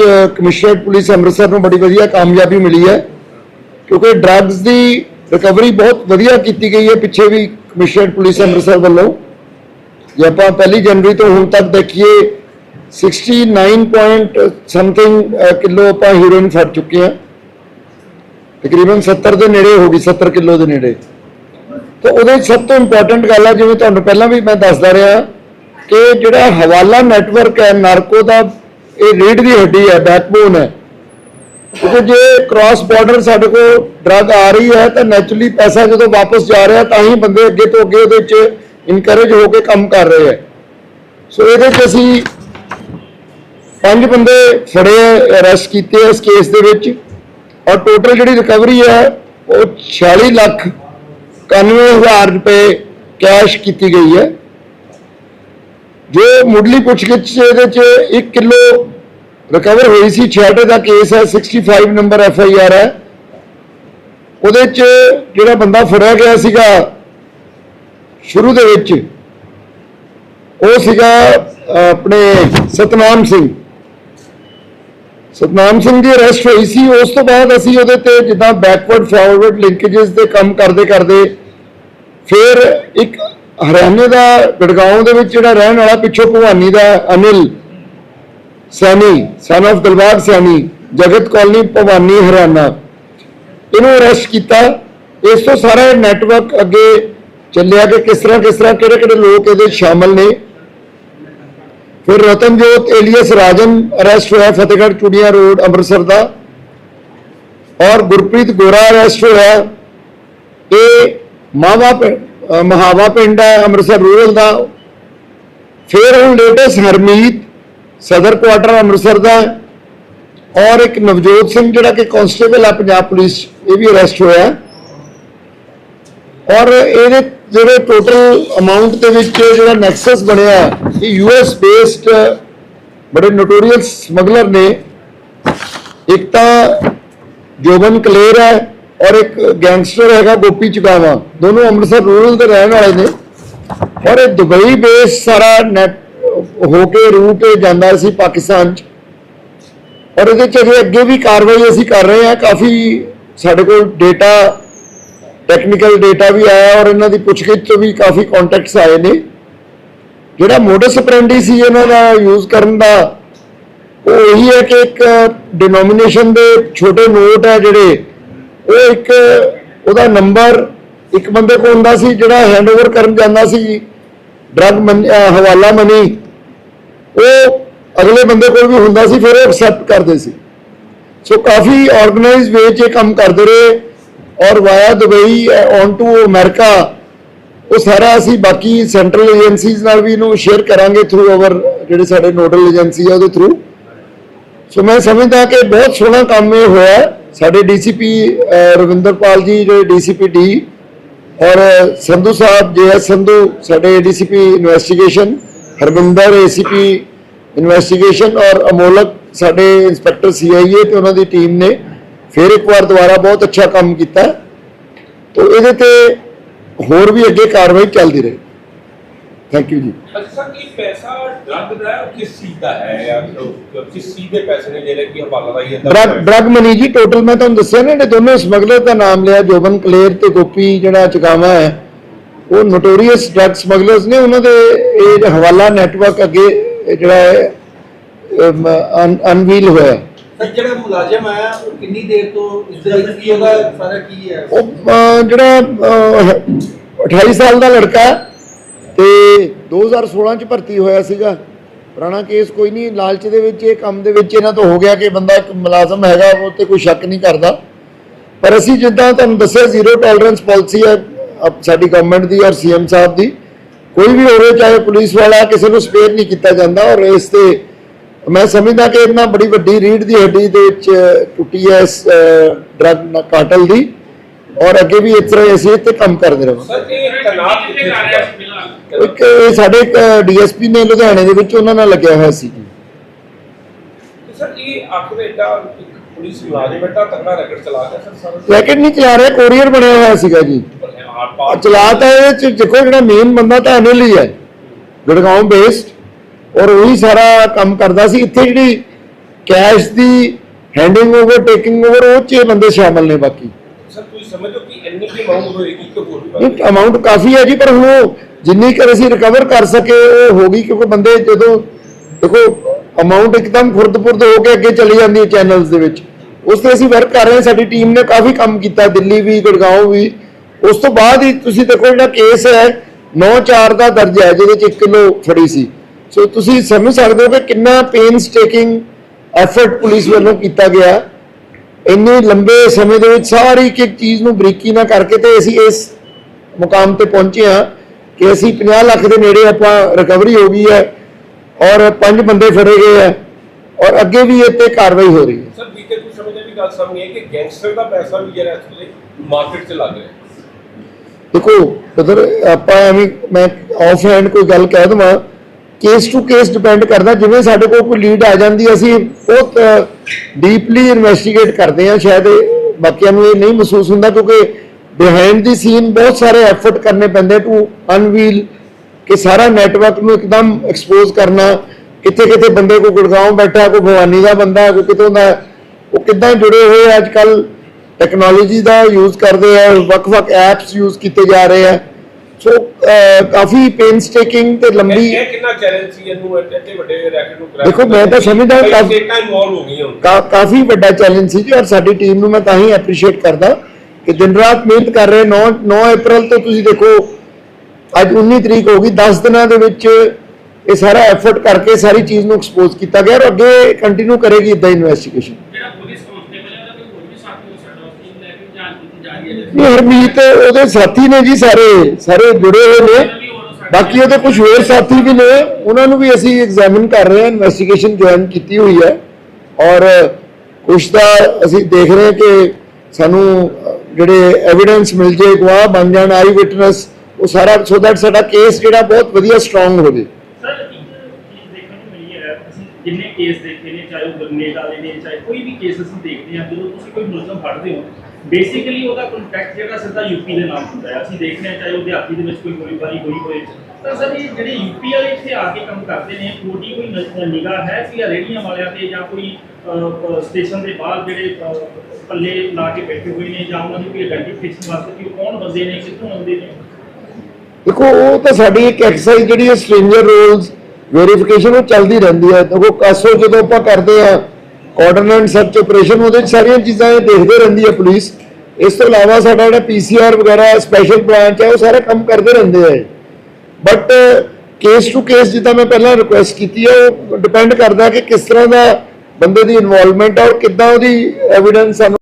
ਵਿੱਚ commissionerate police Amritsar ਨੂੰ ਬੜੀ ਵਧੀਆ ਕਾਮਯਾਬੀ ਮਿਲੀ ਹੈ। ਕਿਉਂਕਿ ਡਰੱਗਸ ਦੀ ਰਿਕਵਰੀ ਬਹੁਤ ਵਧੀਆ ਕੀਤੀ ਗਈ ਹੈ ਪਿੱਛੇ ਵੀ ਕਮਿਸ਼ਨਰੇਟ ਪੁਲਿਸ ਅੰਮ੍ਰਿਤਸਰ ਵੱਲੋਂ। ਜੇ ਆਪਾਂ ਪਹਿਲੀ ਜਨਵਰੀ ਤੋਂ ਹੁਣ ਤੱਕ ਦੇਖੀਏ 69 ਪੁਆਇੰਟ ਸਮਥਿੰਗ ਕਿਲੋ ਆਪਾਂ ਹੀਰੋਇਨ ਫੜ ਚੁੱਕੇ ਹਾਂ। ਤਕਰੀਬਨ 70 ਦੇ ਨੇੜੇ ਹੋ ਗਈ 70 ਕਿਲੋ ਦੇ ਨੇੜੇ। ਤਾਂ ਉਹਦੇ 'ਚ ਸਭ ਤੋਂ ਇੰਪੋਰਟੈਂਟ ਗੱਲ ਆ, ਜਿਵੇਂ ਤੁਹਾਨੂੰ ਪਹਿਲਾਂ ਵੀ ਮੈਂ ਦੱਸਦਾ ਰਿਹਾ ਕਿ ਜਿਹੜਾ ਹਵਾਲਾ ਨੈਟਵਰਕ ਹੈ, ਨਾਰਕੋ ਦਾ ਇਹ ਰੀੜ ਦੀ ਹੱਡੀ ਹੈ ਬੈਕਬੋਨ ਹੈ। ਕਿਉਂਕਿ ਜੇ ਕ੍ਰਾਸ ਬਾਰਡਰ ਸਾਡੇ ਕੋਲ ਡਰੱਗ ਆ ਰਹੀ ਹੈ, ਤਾਂ ਨੈਚੁਰਲੀ ਪੈਸਾ ਜਦੋਂ ਵਾਪਸ ਜਾ ਰਿਹਾ, ਤਾਂ ਹੀ ਬੰਦੇ ਅੱਗੇ ਤੋਂ ਅੱਗੇ ਉਹਦੇ 'ਚ ਇਨਕਰੇਜ ਹੋ ਕੇ ਕੰਮ ਕਰ ਰਹੇ ਹੈ। ਸੋ ਇਹਦੇ 'ਚ ਅਸੀਂ ਪੰਜ ਬੰਦੇ ਫੜੇ ਅਰੈਸਟ ਕੀਤੇ ਇਸ ਕੇਸ ਦੇ ਵਿੱਚ। ਔਰ ਟੋਟਲ ਜਿਹੜੀ ਰਿਕਵਰੀ ਹੈ, ਉਹ 46 ਲੱਖ 91000 ਰੁਪਏ ਕੈਸ਼ ਕੀਤੀ ਗਈ ਹੈ। ਜੋ ਮੁੱਢਲੀ ਪੁੱਛਗਿੱਛ 'ਚ ਇਹਦੇ 'ਚ 1 ਕਿਲੋ ਰਿਕਵਰ ਹੋਈ ਸੀ ਛੇੜੇ ਦਾ ਕੇਸ ਹੈ 65 ਨੰਬਰ ਐਫ ਆਈ ਆਰ ਹੈ। ਉਹਦੇ 'ਚ ਜਿਹੜਾ ਬੰਦਾ ਫੜਿਆ ਗਿਆ ਸੀਗਾ ਸ਼ੁਰੂ ਦੇ ਵਿੱਚ, ਉਹ ਸੀਗਾ ਆਪਣੇ ਸਤਨਾਮ ਸਿੰਘ। ਸਤਨਾਮ ਸਿੰਘ ਦੀ ਅਰੈਸਟ ਹੋਈ ਸੀ। ਉਸ ਤੋਂ ਬਾਅਦ ਅਸੀਂ ਉਹਦੇ ਤੇ ਜਿੱਦਾਂ ਬੈਕਵਰਡ ਫਾਰਵਰਡ ਲਿੰਕੇजेस ਦੇ ਕੰਮ ਕਰਦੇ ਕਰਦੇ ਫਿਰ ਇੱਕ ਹਰਿਆਣੇ ਦਾ ਗੜਗਾਉਂ ਦੇ ਵਿੱਚ ਜਿਹੜਾ ਰਹਿਣ ਵਾਲਾ ਪਿੱਛੋਂ ਭਵਾਨੀ ਦਾ ਅਨਿਲ ਸੈਣੀ ਸਨ of ਦਲਬਾਗ ਸੈਣੀ, ਜਗਤ ਕਾਲਨੀ ਭਵਾਨੀ ਹਰਿਆਣਾ। ਇਹਨੂੰ ਅਰੈਸਟ ਕੀਤਾ। ਇਸ ਤੋਂ ਸਾਰਾ ਨੈਟਵਰਕ ਅੱਗੇ ਚੱਲਿਆ ਕਿ ਕਿਸ ਤਰ੍ਹਾਂ ਕਿਸ ਤਰ੍ਹਾਂ ਕਿਹੜੇ ਕਿਹੜੇ ਲੋਕ ਇਹਦੇ 'ਚ ਸ਼ਾਮਲ ਨੇ। ਫਿਰ ਰਤਨਜੋਤ ਏਲੀਅਸ ਰਾਜਨ ਅਰੈਸਟ ਹੋਇਆ ਫਤਿਹਗੜ੍ਹ ਚੂੜੀਆਂ ਰੋਡ, ਅੰਮ੍ਰਿਤਸਰ ਦਾ। ਔਰ ਗੁਰਪ੍ਰੀਤ ਗੋਰਾ ਅਰੈਸਟ ਹੋਇਆ। ਇਹ ਮਾਵਾ ਪਿੰ- ਮਹਾਵਾ ਪਿੰਡ ਹੈ ਅੰਮ੍ਰਿਤਸਰ ਰੂਰਲ ਦਾ। ਫਿਰ ਹੁਣ ਲੇਟੈਸਟ ਹਰਮੀਤ ਸਦਰ ਕੁਆਟਰ ਅੰਮ੍ਰਿਤਸਰ ਦਾ ਔਰ ਇੱਕ ਨਵਜੋਤ ਸਿੰਘ ਜਿਹੜਾ ਕਿ ਕਾਂਸਟੇਬਲ ਹੈ ਪੰਜਾਬ ਪੁਲਿਸ ਇਹ ਵੀ ਅਰੈਸਟ ਹੋਇਆ ਔਰ ਇਹਦੇ ਜਿਹੜੇ ਟੋਟਲ ਅਮਾਉਂਟ ਦੇ ਵਿੱਚ ਜਿਹੜਾ ਨੈਕਸਸ ਬਣਿਆ ਹੈ, ਇਹ ਯੂਐਸ ਬੇਸਡ ਬੜੇ ਨੋਟੋਰੀਅਸ ਸਮਗਲਰ ਨੇ। ਇੱਕ ਤਾਂ ਜੋਬਨ ਕਲੇਰ ਹੈ ਔਰ ਇੱਕ ਗੈਂਗਸਟਰ ਹੈਗਾ ਗੋਪੀ ਚੁਕਾਵਾ, ਦੋਨੋਂ ਅੰਮ੍ਰਿਤਸਰ ਰੂਰਲ ਦੇ ਰਹਿਣ ਵਾਲੇ ਨੇ। ਔਰ ਇਹ ਦੁਬਈ ਬੇਸ ਸਾਰਾ ਨੈਟ ਹੋ ਕੇ ਰੂਟ ਜਾਂਦਾ ਸੀ ਪਾਕਿਸਤਾਨ ਚ। ਔਰ ਇਹਦੇ ਚ ਅਜੇ ਅੱਗੇ ਵੀ ਕਾਰਵਾਈ ਅਸੀਂ ਕਰ ਰਹੇ ਹਾਂ। ਕਾਫੀ ਸਾਡੇ ਕੋਲ ਡੇਟਾ ਟੈਕਨੀਕਲ ਡੇਟਾ ਵੀ ਆਇਆ ਔਰ ਇਹਨਾਂ ਦੀ ਪੁੱਛਗਿੱਛ ਤੋਂ ਵੀ ਕਾਫੀ ਕੰਟੈਕਟਸ ਆਏ ਨੇ। ਜਿਹੜਾ ਮੋਡਸ ਆਪਰੈਂਡੀ ਸੀ ਇਹਨਾਂ ਦਾ ਯੂਜ਼ ਕਰਨ ਦਾ, ਉਹ ਇਹੀ ਹੈ ਕਿ ਇੱਕ ਡਿਨੋਮੀਨੇਸ਼ਨ ਦੇ ਛੋਟੇ ਨੋਟ ਹੈ ਜਿਹੜੇ ਉਹ ਇੱਕ ਉਹਦਾ ਨੰਬਰ ਇੱਕ ਬੰਦੇ ਕੋਲ ਹੁੰਦਾ ਸੀ ਜਿਹੜਾ ਹੈਂਡਓਵਰ ਕਰਨ ਜਾਂਦਾ ਸੀ ਡਰਗ ਹਵਾਲਾ ਮਨੀ। ਉਹ ਅਗਲੇ ਬੰਦੇ ਕੋਲ ਵੀ ਹੁੰਦਾ ਸੀ, ਫਿਰ ਉਹ ਐਕਸੈਪਟ ਕਰਦੇ ਸੀ। ਸੋ ਕਾਫੀ ਆਰਗੇਨਾਈਜ਼ ਵੇ 'ਚ ਇਹ ਕੰਮ ਕਰਦੇ ਰਹੇ ਔਰ via Dubai on to America, ਉਹ ਸਾਰਾ ਅਸੀਂ ਬਾਕੀ ਸੈਂਟਰਲ ਏਜੰਸੀਜ਼ ਨਾਲ ਵੀ ਇਹਨੂੰ ਸ਼ੇਅਰ ਕਰਾਂਗੇ ਥਰੂ ਆਵਰ ਜਿਹੜੇ ਸਾਡੇ ਨੋਡਲ ਏਜੰਸੀ ਆ ਉਹਦੇ ਥਰੂ ਸੋ ਮੈਂ ਸਮਝਦਾ ਕਿ ਬਹੁਤ ਸੋਹਣਾ ਕੰਮ ਇਹ ਹੋਇਆ ਹੈ। ਸਾਡੇ ਡੀਸੀਪੀ ਰਵਿੰਦਰਪਾਲ ਜੀ, ਜਿਹੜੇ ਡੀਸੀਪੀ ਡੀ ਔਰ ਸੰਧੂ ਸਾਹਿਬ, ਜੇਐਸ ਸੰਧੂ, ਸਾਡੇ DCP investigation Harvinder ACP investigation ਔਰ ਅਮੋਲਕ, ਸਾਡੇ ਇੰਸਪੈਕਟਰ ਸੀਆਈਏ ਤੇ ਉਹਨਾਂ ਦੀ ਟੀਮ ਨੇ ਫਿਰ ਇੱਕ ਵਾਰ ਦੁਬਾਰਾ ਬਹੁਤ ਅੱਛਾ ਕੰਮ ਕੀਤਾ ਹੈ। ਇਹਦੇ ਤੇ ਹੋਰ ਵੀ ਅੱਗੇ ਕਾਰਵਾਈ ਚੱਲਦੀ ਰਹੇ ਥੈਂਕ ਯੂ ਜੀ ਅੱਛਾ ਸਰ ਪੈਸਾ ਡਰਗ ਦਾ ਹੈ, ਉਹ ਕਿਸ ਚੀਜ਼ ਦਾ ਹੈ ਜਾਂ ਉਹ ਕਿਸ ਚੀਜ਼ ਦੇ ਪੈਸੇ ਨੇ ਜਿਹੜੇ ਕਿ ਹਵਾਲਾ ਦਾ ਹੀ ਅੰਦਰ ਡਰਗ ਡਰਗ ਮਨੀ ਜੀ ਟੋਟਲ ਮੈਂ ਤੁਹਾਨੂੰ ਦੱਸਿਆ ਨਾ ਜਿਹੜੇ ਦੋਨੋਂ ਸਮਗਲਰ ਦਾ ਨਾਮ ਲਿਆ ਜੋਬਨ ਕਲੇਰ ਤੇ ਗੋਪੀ ਜਿਹੜਾ ਚਕਾਵਾ ਹੈ। ਉਹ ਨੋਟੋਰੀਅਸ ਡਰਗ ਸਮਗਲਰਸ ਨੇ ਉਹਨਾਂ ਦੇ ਇਹ ਹਵਾਲਾ ਨੈਟਵਰਕ ਅੱਗੇ ਇਹ ਜਿਹੜਾ ਹੈ ਅਨਵੀਲ ਹੋਇਆ। ਹੈ। ਸਰ ਜਿਹੜਾ ਮੁਲਾਜ਼ਮ ਆਇਆ ਉਹ ਕਿੰਨੀ ਦੇਰ ਤੋਂ ਇਸ ਦੇ ਵਿੱਚ ਕੀ ਉਹਦਾ ਸਾਰਾ ਕੀ ਹੈ? ਉਹ ਅਹ, ਜਿਹੜਾ ਅਹ, 28 ਸਾਲ ਦਾ ਲੜਕਾ ਹੈ। ਤੇ 2016 ਚ ਭਰਤੀ ਹੋਇਆ ਸੀਗਾ। ਪੁਰਾਣਾ ਕੇਸ ਕੋਈ ਨਹੀਂ, ਲਾਲਚ ਦੇ ਵਿੱਚ, ਇਹ ਕੰਮ ਦੇ ਵਿੱਚ ਇਹਨਾਂ ਤੋਂ ਹੋ ਗਿਆ ਕਿ ਬੰਦਾ ਇੱਕ ਮੁਲਾਜ਼ਮ ਹੈਗਾ, ਉਹ ਤੇ ਕੋਈ ਸ਼ੱਕ ਨਹੀਂ ਕਰਦਾ। ਪਰ ਅਸੀਂ ਜਿੱਦਾਂ ਤੁਹਾਨੂੰ ਦੱਸਿਆ, ਜ਼ੀਰੋ ਟੋਲਰੈਂਸ ਪਾਲਿਸੀ ਹੈ ਸਾਡੀ ਗਵਰਨਮੈਂਟ ਦੀ ਔਰ ਸੀਐਮ ਸਾਹਿਬ ਦੀ। ਕੋਈ ਵੀ ਹੋਵੇ, ਚਾਹੇ ਪੁਲਿਸ ਵਾਲਾ, ਕਿਸੇ ਨੂੰ ਸਪੇਅਰ ਨਹੀਂ ਕੀਤਾ ਜਾਂਦਾ। ਔਰ ਇਸ ਤੇ ਮੈਂ ਸਮਝਦਾ ਕਿ ਇਹਨਾਂ ਬੜੀ ਵੱਡੀ ਰੀੜ ਦੀ ਹੱਡੀ ਦੇ ਵਿੱਚ ਟੁੱਟੀ ਹੈ ਇਸ ਡਰਗ ਕਾਟਲ ਦੀ। ਔਰ ਅੱਗੇ ਵੀ ਇਸ ਤਰ੍ਹਾਂ ਅਸੀਂ ਇੱਥੇ ਕੰਮ ਕਰਦੇ ਰਹਾਂਗੇ। ਸਰ, ਇਹ ਤਨਾਬ ਕਿੱਥੇ ਇੱਕ ਇਹ ਸਾਡੇ ਇੱਕ ਡੀਐਸਪੀ ਨੇ ਲੁਧਿਆਣੇ ਦੇ ਵਿੱਚ ਉਹਨਾਂ ਨਾਲ ਲੱਗਿਆ ਹੋਇਆ ਸੀ। ਸਰ ਇਹ ਆਖਰ ਏਡਾ ਇੱਕ ਪੁਲਿਸ ਮੁਲਾਜ਼ਮ ਏਡਾ ਤੰਗਾ ਰਗੜ ਚਲਾ ਗਿਆ ਸਰ ਸਰ ਰੈਕਟ ਨਹੀਂ ਚਲਾ ਰਿਹਾ ਕੋਰੀਅਰ ਬਣਿਆ ਹੋਇਆ ਸੀਗਾ ਜੀ। ਆ ਚਲਾ ਤਾਂ ਇਹ ਚ ਦੇਖੋ ਜਿਹੜਾ ਮੇਨ ਬੰਦਾ ਤਾਂ ਅਨਿਲ ਹੀ ਹੈ ਗੁੜਗਾਉਂ ਬੇਸਡ ਔਰ ਉਹੀ ਸਾਰਾ ਕੰਮ ਕਰਦਾ ਸੀ। ਇੱਥੇ ਜਿਹੜੀ ਕੈਸ਼ ਦੀ ਹੈਂਡਿੰਗ ਓਵਰ ਟੇਕਿੰਗ ਓਵਰ ਉਹ 'ਚ ਬੰਦੇ ਸ਼ਾਮਲ ਨੇ ਬਾਕੀ। ਸਰ ਤੁਸੀਂ ਸਮਝੋ ਕਿ ਇੰਨੀ ਕੀ ਅਮਾਉਂਟ ਹੋਏਗੀ ਕਿ ਹੋਰ ਅਮਾਉਂਟ ਕਾਫੀ ਹੈ ਜੀ ਪਰ ਹੁਣ ਜਿੰਨੀ ਕਰ ਅਸੀਂ ਰਿਕਵਰ ਕਰ ਸਕੇ, ਉਹ ਹੋ ਗਈ ਕਿਉਂਕਿ ਬੰਦੇ ਜਦੋਂ ਦੇਖੋ ਅਮਾਉਂਟ ਇੱਕਦਮ ਖੁਰਦਪੁਰਦ ਹੋ ਕੇ ਅੱਗੇ ਚਲੀ ਜਾਂਦੀ ਹੈ ਚੈਨਲਸ ਦੇ ਵਿੱਚ। ਉਸ ਤੇ ਅਸੀਂ ਵਰਕ ਕਰ ਰਹੇ ਹਾਂ, ਸਾਡੀ ਟੀਮ ਨੇ ਕਾਫੀ ਕੰਮ ਕੀਤਾ, ਦਿੱਲੀ ਵੀ ਗੁੜਗਾਉਂ ਵੀ। ਉਸ ਤੋਂ ਬਾਅਦ ਹੀ ਤੁਸੀਂ ਦੇਖੋ, ਜਿਹੜਾ ਕੇਸ ਹੈ 9-4 ਦਾ ਦਰਜ ਹੈ, ਜਿਹਦੇ ਚ 1 ਕਿਲੋ ਫੜੀ ਸੀ। ਸੋ ਤੁਸੀਂ ਸਮਝ ਸਕਦੇ ਹੋ ਕਿ ਕਿੰਨਾ ਪੇਨਸ ਟੇਕਿੰਗ ਐਫਰਟ ਪੁਲਿਸ ਵੱਲੋਂ ਕੀਤਾ ਗਿਆ। ਇੰਨੇ ਲੰਬੇ ਸਮੇਂ ਦੇ ਵਿੱਚ ਸਾਰੀ ਇੱਕ ਇੱਕ ਚੀਜ਼ ਨੂੰ ਬਰੀਕੀ ਨਾਲ ਕਰਕੇ ਤੇ ਅਸੀਂ ਇਸ ਮੁਕਾਮ ਤੇ ਪਹੁੰਚੇ ਹਾਂ। ਕਿ ਅਸੀਂ 50 ਲੱਖ ਦੇ ਨੇੜੇ ਆਪਾਂ ਰਿਕਵਰੀ ਹੋ ਗਈ ਹੈ ਔਰ ਪੰਜ ਬੰਦੇ ਫੜੇ ਗਏ ਹੈ ਔਰ ਅੱਗੇ ਵੀ ਇਹ ਤੇ ਕਾਰਵਾਈ ਹੋ ਰਹੀ ਹੈ। ਸਰ ਬੀਤੇ ਕੁਝ ਸਮੇਂ ਦੀ ਵੀ ਗੱਲ ਸਾਹਮਣੇ ਹੈ ਕਿ ਗੈਂਗਸਟਰ ਦਾ ਪੈਸਾ ਵੀ ਜਿਹੜਾ ਇਸ ਵੇਲੇ ਮਾਰਕੀਟ 'ਚ ਲੱਗ ਰਿਹਾ ਦੇਖੋ ਉਧਰ ਆਪਾਂ ਐਵੇਂ ਮੈਂ ਆਫ ਹੈਂਡ ਕੋਈ ਗੱਲ ਕਹਿ ਦਵਾਂ ਕੇਸ ਟੂ ਕੇਸ ਡਿਪੈਂਡ ਕਰਦਾ ਜਿਵੇਂ ਸਾਡੇ ਕੋਲ ਕੋਈ ਲੀਡ ਆ ਜਾਂਦੀ ਅਸੀਂ ਬਹੁਤ ਡੀਪਲੀ ਇਨਵੈਸਟੀਗੇਟ ਕਰਦੇ ਹਾਂ ਸ਼ਾਇਦ ਬਾਕੀਆਂ ਨੂੰ ਇਹ ਨਹੀਂ ਮਹਿਸੂਸ ਹੁੰਦਾ ਕਿਉਂਕਿ ਬਿਹਾਈਂਡ ਦੀ ਸੀਨ ਬਹੁਤ ਸਾਰੇ ਐਫਰਟ ਕਰਨੇ ਪੈਂਦੇ ਟੂ ਅਨਵੀਲ ਕਿ ਸਾਰਾ ਨੈਟਵਰਕ ਨੂੰ ਇੱਕਦਮ ਐਕਸਪੋਜ਼ ਕਰਨਾ। ਕਿੱਥੇ ਕਿੱਥੇ ਬੰਦੇ ਕੋ ਗੁੜਗਾਉਂ ਬੈਠਾ ਕੋਈ ਭਵਾਨੀ ਦਾ ਬੰਦਾ ਕੋਈ ਕਿਤੋਂ ਦਾ ਉਹ ਕਿੱਦਾਂ ਜੁੜੇ ਹੋਏ ਅੱਜ ਕੱਲ ਟੈਕਨੋਲੋਜੀ ਦਾ ਯੂਜ਼ ਕਰਦੇ ਆ ਵੱਖ-ਵੱਖ ਐਪਸ ਯੂਜ਼ ਕੀਤੇ ਜਾ ਰਹੇ ਆ। ਸੋ ਕਾਫੀ ਪੇਨਸਟੇਕਿੰਗ ਤੇ ਲੰਬੀ ਇਹ ਕਿੰਨਾ ਚੈਲੰਜ ਸੀ ਇਹਨੂੰ ਇੱਥੇ ਵੱਡੇ ਰੈਕਟ ਨੂੰ ਦੇਖੋ, ਮੈਂ ਤਾਂ ਸਮਝਦਾ ਇਨਵੋਲਵ ਹੋ ਕਾ- ਕਾਫੀ ਵੱਡਾ ਚੈਲੰਜ ਸੀ ਜੀ ਔਰ ਸਾਡੀ ਟੀਮ ਨੂੰ ਮੈਂ ਤਾਂ ਹੀ ਐਪਰੀਸ਼ੀਏਟ ਕਰਦਾ। ਕਿ ਦਿਨ ਰਾਤ ਮਿਹਨਤ ਕਰ ਰਹੇ 9 9 ਅਪ੍ਰੈਲ ਤੋਂ ਤੁਸੀਂ ਦੇਖੋ ਅੱਜ 19 ਤਰੀਕ ਹੋ ਗਈ 10 ਦਿਨਾਂ ਦੇ ਵਿੱਚ ਇਹ ਸਾਰਾ ਐਫਰਟ ਕਰਕੇ ਸਾਰੀ ਚੀਜ਼ ਨੂੰ ਐਕਸਪੋਜ਼ ਕੀਤਾ ਗਿਆ ਔਰ ਅੱਗੇ ਕੰਟੀਨਿਊ ਕਰੇਗੀ ਇਦਾਂ ਇਨਵੈਸਟੀਗੇਸ਼ਨ ਨਹੀਂ ਹਰਮੀਤ ਉਹਦੇ ਸਾਥੀ ਨੇ ਜੀ ਸਾਰੇ ਸਾਰੇ ਜੁੜੇ ਹੋਏ ਨੇ। ਬਾਕੀ ਉਹਦੇ ਕੁਝ ਹੋਰ ਸਾਥੀ ਵੀ ਨੇ ਉਹਨਾਂ ਨੂੰ ਵੀ ਅਸੀਂ ਐਗਜ਼ਾਮਿਨ ਕਰ ਰਹੇ ਹਾਂ ਇਨਵੈਸਟੀਗੇਸ਼ਨ ਜੁਆਇਨ ਕੀਤੀ ਹੋਈ ਹੈ। ਔਰ ਕੁਝ ਦਾ ਅਸੀਂ ਦੇਖ ਰਹੇ ਹਾਂ ਕਿ ਸਾਨੂੰ ਜਿਹੜੇ ਐਵੀਡੈਂਸ ਮਿਲ ਜੇ, ਗਵਾਹ ਬਣ ਜਾਣ ਆਈ ਵਿਟਨੈਸ ਉਹ ਸਾਰਾ ਸੋ ਦੈਟ ਸਾਡਾ ਕੇਸ ਜਿਹੜਾ ਬਹੁਤ ਵਧੀਆ ਸਟਰੋਂਗ ਹੋ ਜੇ। ਸਰ ਇੱਕ ਚੀਜ਼ ਦੇਖਣ ਨੂੰ ਮਿਲੀ ਹੈ ਅਸੀਂ ਜਿੰਨੇ ਕੇਸ ਦੇਖੇ ਨੇ, ਚਾਹੇ ਉਹ ਗ੍ਰਨੇਡ ਵਾਲੇ ਨੇ, ਚਾਹੇ ਕੋਈ ਵੀ ਕੇਸ ਅਸੀਂ ਦੇਖਦੇ ਹਾਂ, ਜਦੋਂ ਤੁਸੀਂ ਕੋਈ ਮੁਲਜ਼ਮ ਫੜਦੇ ਹੋ ਬੇਸਿਕਲੀ ਉਹਦਾ ਕੰਟੈਕਟ ਜਿਹੜਾ ਸਿੱਧਾ ਯੂਪੀ ਦੇ ਨਾਲ ਹੁੰਦਾ ਹੈ। ਅਸੀਂ ਦੇਖਦੇ ਹਾਂ, ਚਾਹੇ ਉਹ ਦਿਹਾਤੀ ਦੇ ਵਿੱਚ ਕੋਈ ਗੋਲੀਬਾਰੀ ਹੋਈ ਹੋਏ ਤਾਂ ਸਰ, ਇਹ ਜਿਹੜੇ ਯੂਪੀ ਵਾਲੇ ਇੱਥੇ ਆ ਕੇ ਕੰਮ ਕਰਦੇ ਨੇ ਤੁਹਾਡੀ ਕੋਈ ਨ- ਨਿਗਾਹ ਹੈ ਕਿ ਇਹ ਰੇਹੜੀਆਂ ਵਾਲਿਆਂ ਤੇ ਜਾਂ ਕੋਈ ਸਟੇਸ਼ਨ ਦੇ ਬਾਹਰ ਜਿਹੜੇ ਪੱਲੇ ਲਾ ਕੇ ਬੈਠੇ ਹੋਏ ਨੇ ਜਾਂ ਉਹਨਾਂ ਦੀ ਕੋਈ ਆਇਡੈਂਟੀਫਿਕੇਸ਼ਨ ਵਾਸਤੇ ਕਿ ਕੌਣ ਬੰਦੇ ਨੇ, ਕਿੱਥੋਂ ਆਉਂਦੇ ਨੇ? ਦੇਖੋ, ਉਹ ਤਾਂ ਸਾਡੀ ਇੱਕ ਐਕਸਰਸਾਈਜ਼ ਜਿਹੜੀ ਹੈ ਸਟ੍ਰੇਂਜਰ ਰੋਲਸ ਵੈਰੀਫਿਕੇਸ਼ਨ ਉਹ ਚੱਲਦੀ ਰਹਿੰਦੀ ਹੈ। ਦੇਖੋ ਕਾਸੋ ਜਦੋਂ ਆਪਾਂ ਕਰਦੇ ਆ ਆਰਡੀਨੈਂਸ ਸਰਚ ਆਪਰੇਸ਼ਨ ਉਹਦੇ 'ਚ ਸਾਰੀਆਂ ਚੀਜ਼ਾਂ ਇਹ ਦੇਖਦੇ ਰਹਿੰਦੀ ਹੈ ਪੁਲਿਸ। ਇਸ ਤੋਂ ਇਲਾਵਾ ਸਾਡਾ ਜਿਹੜਾ ਪੀਸੀਆਰ ਵਗੈਰਾ ਸਪੈਸ਼ਲ ਬ੍ਰਾਂਚ ਹੈ, ਉਹ ਸਾਰੇ ਕੰਮ ਕਰਦੇ ਰਹਿੰਦੇ ਆ ਬਟ ਕੇਸ ਟੂ ਕੇਸ ਜਿੱਦਾਂ ਮੈਂ ਪਹਿਲਾਂ ਰਿਕੁਐਸਟ ਕੀਤੀ ਹੈ, ਉਹ ਡਿਪੈਂਡ ਕਰਦਾ ਕਿ ਕਿਸ ਤਰ੍ਹਾਂ ਦਾ ਬੰਦੇ ਦੀ ਇਨਵੋਲਵਮੈਂਟ ਹੈ ਔਰ ਕਿੱਦਾਂ ਉਹਦੀ ਐਵੀਡੈਂਸ ਸਾਨੂੰ